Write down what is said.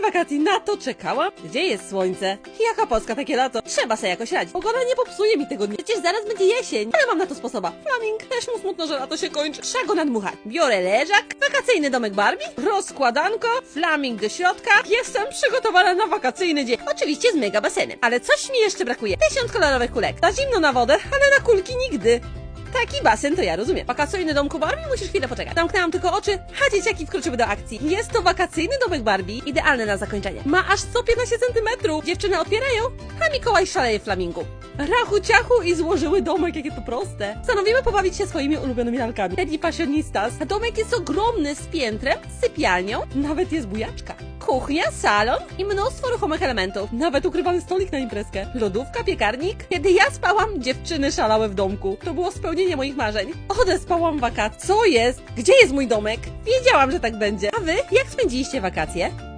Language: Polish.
wakacji, na to czekałam. Gdzie jest słońce? Jaka Polska takie lato? Trzeba sobie jakoś radzić. Pogoda nie popsuje mi tego dnia. Przecież zaraz będzie jesień. Ale mam na to sposoba. Flaming, też mu smutno, że lato się kończy. Trzeba go nadmuchać. Biorę leżak, wakacyjny domek Barbie, rozkładanko, flaming do środka. Jestem przygotowana na wakacyjny dzień. Oczywiście z mega basenem. Ale coś mi jeszcze brakuje. Tysiąc kolorowych kulek. Za zimno na wodę, ale na kulki nigdy. Taki basen to ja rozumiem. Wakacyjny domku Barbie musisz chwilę poczekać. Zamknęłam tylko oczy, a dzieciaki wkroczyły do akcji. Jest to wakacyjny domek Barbie, idealny na zakończenie. Ma aż 115 centymetrów. Dziewczyny otwierają, a Mikołaj szaleje w flamingu. Rachu ciachu i złożyły domek, jakie to proste. Stanowimy pobawić się swoimi ulubionymi lalkami. Teddy Fashionistas. A domek jest ogromny, z piętrem, sypialnią, nawet jest bujaczka. Kuchnia, salon i mnóstwo ruchomych elementów. Nawet ukrywany stolik na imprezkę. Lodówka, piekarnik. Kiedy ja spałam, dziewczyny szalały w domku. To było spełnienie moich marzeń. Odespałam wakacje. Co jest? Gdzie jest mój domek? Wiedziałam, że tak będzie. A wy? Jak spędziliście wakacje?